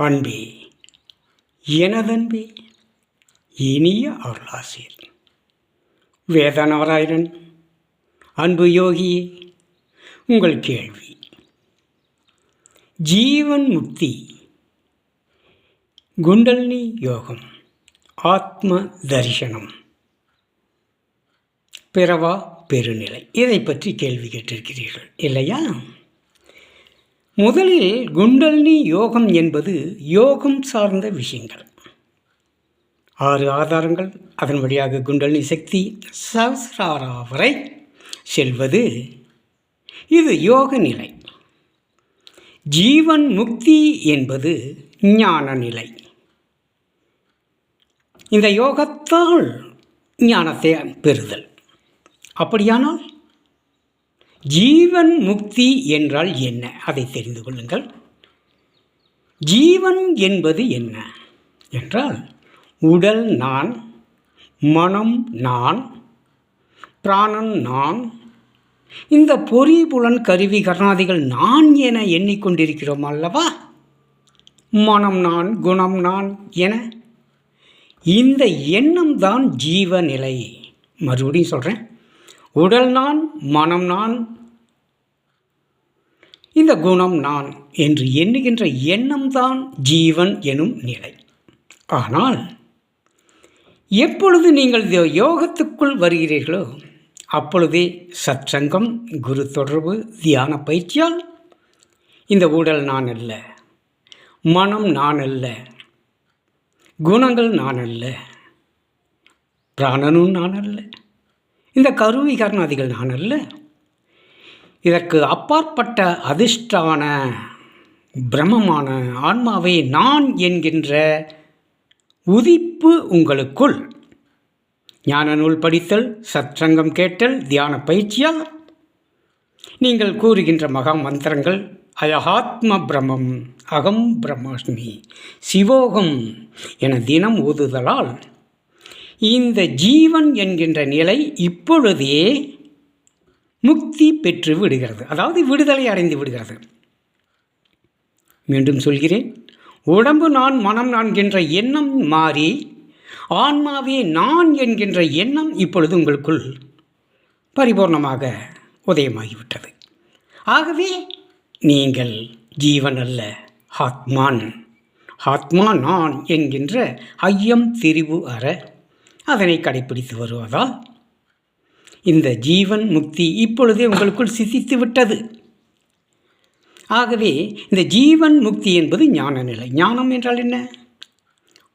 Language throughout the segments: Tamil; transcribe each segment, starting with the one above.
அன்பே எனதன்பே இனிய அருளாசிர். வேதநாராயணன் அன்பு யோகியே உங்கள் கேள்வி. ஜீவன் முக்தி குண்டல்னி யோகம் ஆத்ம தரிசனம். பிறவா பெருநிலை. இதை பற்றி கேள்வி கேட்டிருக்கிறீர்கள் இல்லையா? முதலில் குண்டலினி யோகம் என்பது யோகம் சார்ந்த விஷயங்கள். ஆறு ஆதாரங்கள். அதன் வழியாக குண்டலினி சக்தி சஹசிராரா வரை செல்வது. இது யோக நிலை. ஜீவன் முக்தி என்பது ஞான நிலை. இந்த யோகத்தால் ஞானத்தை பெறுதல். அப்படியானால் ஜீவன் முக்தி என்றால் என்ன? அதை தெரிந்து கொள்ளுங்கள். ஜீவன் என்பது என்ன? என்றால் உடல் நான் மனம் நான் பிராணன் நான் இந்த பொறிபுலன் கருவி கர்ணாதிகள் நான் என எண்ணிக்கொண்டிருக்கிறோம் அல்லவா? மனம் நான் குணம் நான் என. இந்த எண்ணம் தான் ஜீவநிலை. மறுபடியும் சொல்கிறேன் உடல் நான் மனம் நான். இந்த குணம் நான் என்று எண்ணுகின்ற எண்ணம்தான் ஜீவன் எனும் நிலை. ஆனால் எப்பொழுது நீங்கள் யோகத்துக்குள் வருகிறீர்களோ அப்பொழுதே சத்சங்கம் குரு தொடர்பு தியான பயிற்சியால் இந்த உடல் நான் அல்ல மனம் நான் அல்ல குணங்கள் நான் அல்ல பிராணனும் நான் அல்ல. இந்த கருவி கர்ணாதிகள் நான் அல்ல. இதற்கு அப்பாற்பட்ட அதிர்ஷ்டான பிரம்மமான ஆன்மாவை நான் என்கின்ற உதிப்பு உங்களுக்குள். ஞான நூல் படித்தல் சத்சங்கம் கேட்டல் தியான பயிற்சியால். நீங்கள் கூறுகின்ற மகா மந்திரங்கள் அயகாத்ம பிரமம் அகம் பிரம்மாஸ்மி சிவோகம் என தினம் ஓதுதலால் இந்த ஜீவன் என்கின்ற நிலை இப்பொழுதே முக்தி பெற்று விடுகிறது. அதாவது விடுதலை அடைந்து விடுகிறது. மீண்டும் சொல்கிறேன். உடம்பு நான் மனம் நான்கின்ற எண்ணம் மாறி ஆன்மாவே நான் என்கின்ற எண்ணம் இப்பொழுது உங்களுக்குள் பரிபூர்ணமாக உதயமாகிவிட்டது. ஆகவே நீங்கள் ஜீவன் அல்ல ஆத்மான். ஆத்மா நான் என்கின்ற ஐயம் திரிவு அற அதனை கடைப்பிடித்து வருவதால் இந்த ஜீவன் முக்தி இப்பொழுதே உங்களுக்குள் சிசித்து விட்டது. ஆகவே இந்த ஜீவன் முக்தி என்பது ஞான நிலை ஞானம் என்றால் என்ன?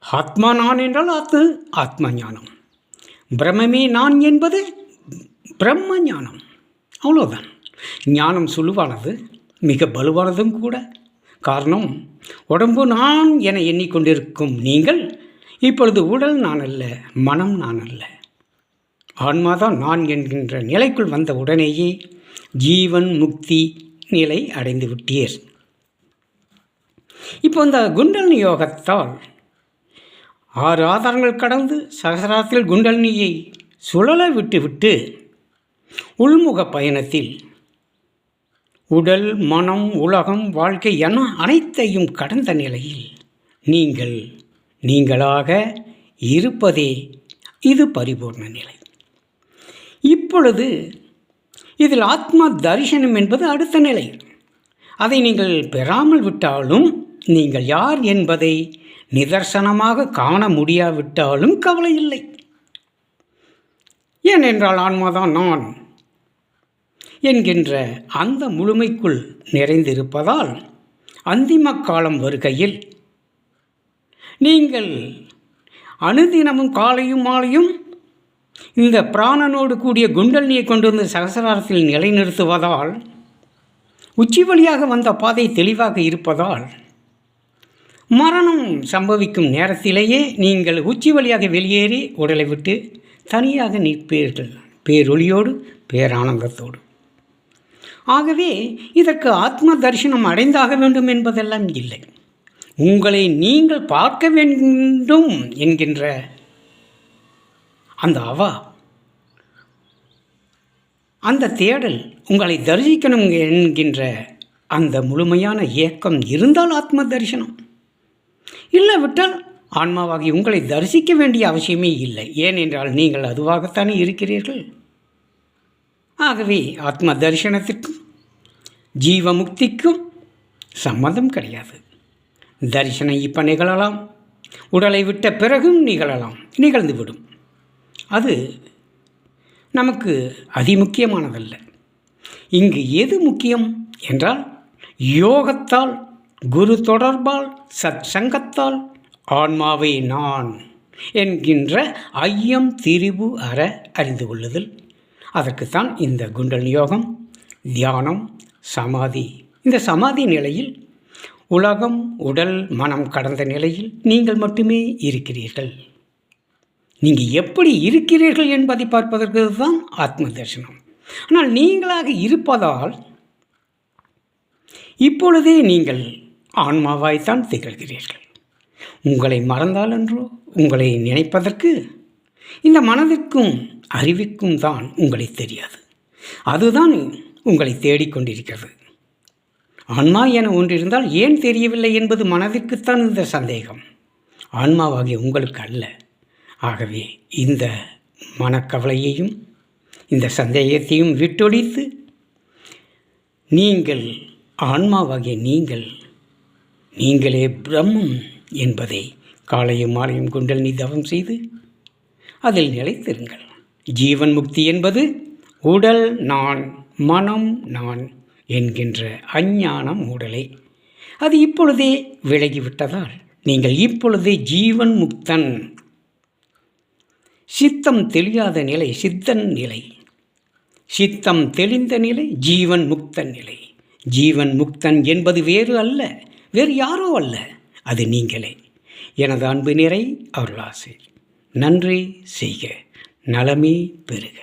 ஆத்மா நான் என்றால் ஆத்து ஆத்ம ஞானம். பிரம்மமே நான் என்பது பிரம்ம ஞானம். அவ்வளோதான் ஞானம் சுழுவானது மிக பலுவானதும் கூட. காரணம் உடம்பு நான் என எண்ணிக்கொண்டிருக்கும் நீங்கள் இப்பொழுது உடல் நான் அல்ல மனம் நான் அல்ல. ஆன்மாதான் நான் என்கின்ற நிலைக்குள் வந்த உடனேயே ஜீவன் முக்தி நிலை அடைந்து விட்டீர். இப்போ இந்த குண்டலினி யோகத்தால் ஆறு ஆதாரங்கள் கடந்து சகசராத்தில் குண்டலினியை சுழல விட்டுவிட்டு உள்முக பயணத்தில் உடல் மனம் உலகம் வாழ்க்கை என அனைத்தையும் கடந்த நிலையில் நீங்கள் நீங்களாக இருப்பதே இது பரிபூர்ண நிலை. இப்பொழுது இதில் ஆத்மா தரிசனம் என்பது அடுத்த நிலை. அதை நீங்கள் பெறாமல் விட்டாலும் நீங்கள் யார் என்பதை நிதர்சனமாக காண முடியாவிட்டாலும் கவலை இல்லை. ஏனென்றால் ஆன்மாதான் நான் என்கின்ற அந்த முழுமைக்குள் நிறைந்திருப்பதால் அந்திம காலம் வருகையில் நீங்கள் அனுதினமும் காலையும் மாலையும் இந்த பிராணனோடு கூடிய குண்டலினியை கொண்டு வந்து சகசராரத்தில் நிலைநிறுத்துவதால் உச்சி வழியாக வந்த பாதை தெளிவாக இருப்பதால் மரணம் சம்பவிக்கும் நேரத்திலேயே நீங்கள் உச்சி வழியாக வெளியேறி உடலை விட்டு தனியாக நிற்பீர்கள் பேரொளியோடு பேரானந்தத்தோடு. ஆகவே இதற்கு ஆத்ம தரிசனம் அடைந்தாக வேண்டும் என்பதெல்லாம் இல்லை. உங்களை நீங்கள் பார்க்க வேண்டும் என்கின்ற அந்த அவா அந்த தேடல் உங்களை தரிசிக்கணும் என்கின்ற அந்த முழுமையான ஏக்கம் இருந்தால் ஆத்ம தரிசனம் இல்லாவிட்டால் ஆன்மாவாகி உங்களை தரிசிக்க வேண்டிய அவசியமே இல்லை. ஏனென்றால் நீங்கள் அதுவாகத்தானே இருக்கிறீர்கள். ஆகவே ஆத்ம தரிசனத்திற்கும் ஜீவமுக்திக்கும் சம்மதம் கிடையாது. தரிசனம் இப்போ நிகழலாம். உடலை விட்ட பிறகும் நிகழலாம். நிகழ்ந்துவிடும். அது நமக்கு அதிமுக்கியமானதல்ல. இங்கு எது முக்கியம் என்றால் யோகத்தால் குரு தொடர்பால் சத் சங்கத்தால் ஆன்மாவை நான் என்கின்ற ஐயம் திரிபு அற அறிந்து கொள்ளுதல். அதற்குத்தான் இந்த குண்டல் யோகம் தியானம் சமாதி. இந்த சமாதி நிலையில் உலகம் உடல் மனம் கடந்த நிலையில் நீங்கள் மட்டுமே இருக்கிறீர்கள். நீங்கள் எப்படி இருக்கிறீர்கள் என்பதை பார்ப்பதற்கு தான் ஆத்ம தர்சனம் ஆனால் நீங்களாக இருப்பதால் இப்பொழுதே நீங்கள் ஆன்மாவாய்த்தான் திகழ்கிறீர்கள். உங்களை மறந்தால் என்றோ உங்களை நினைப்பதற்கு இந்த மனதிற்கும் அறிவிக்கும் தான் உங்களை தெரியாது. அதுதான் உங்களை தேடிக்கொண்டிருக்கிறது. ஆன்மா என ஒன்றிருந்தால் ஏன் தெரியவில்லை என்பது மனதிற்குத்தான் இந்த சந்தேகம். ஆன்மாவாகிய உங்களுக்கு அல்ல. ஆகவே இந்த மனக்கவலையையும் இந்த சந்தேகத்தையும் விட்டொழித்து நீங்கள் ஆன்மாவாகிய நீங்கள் நீங்களே பிரம்மம் என்பதை காலையும் மாலையும் குண்டல் நீ தவம் செய்து அதில் நிலைத்திருங்கள். ஜீவன் முக்தி என்பது உடல் நான் மனம் நான். என்கின்ற அஞ்ஞானம் மூடலை. அது இப்பொழுதே விலகிவிட்டதால் நீங்கள் இப்பொழுதே ஜீவன் முக்தன். சித்தம் தெளியாத நிலை சித்தன் நிலை. சித்தம் தெளிந்த நிலை ஜீவன் முக்தன் நிலை. ஜீவன் முக்தன் என்பது வேறு அல்ல வேறு யாரோ அல்ல அது நீங்களே. எனது அன்பு நிறை அருளாசை நன்றி செய்க நலமே பெறுக.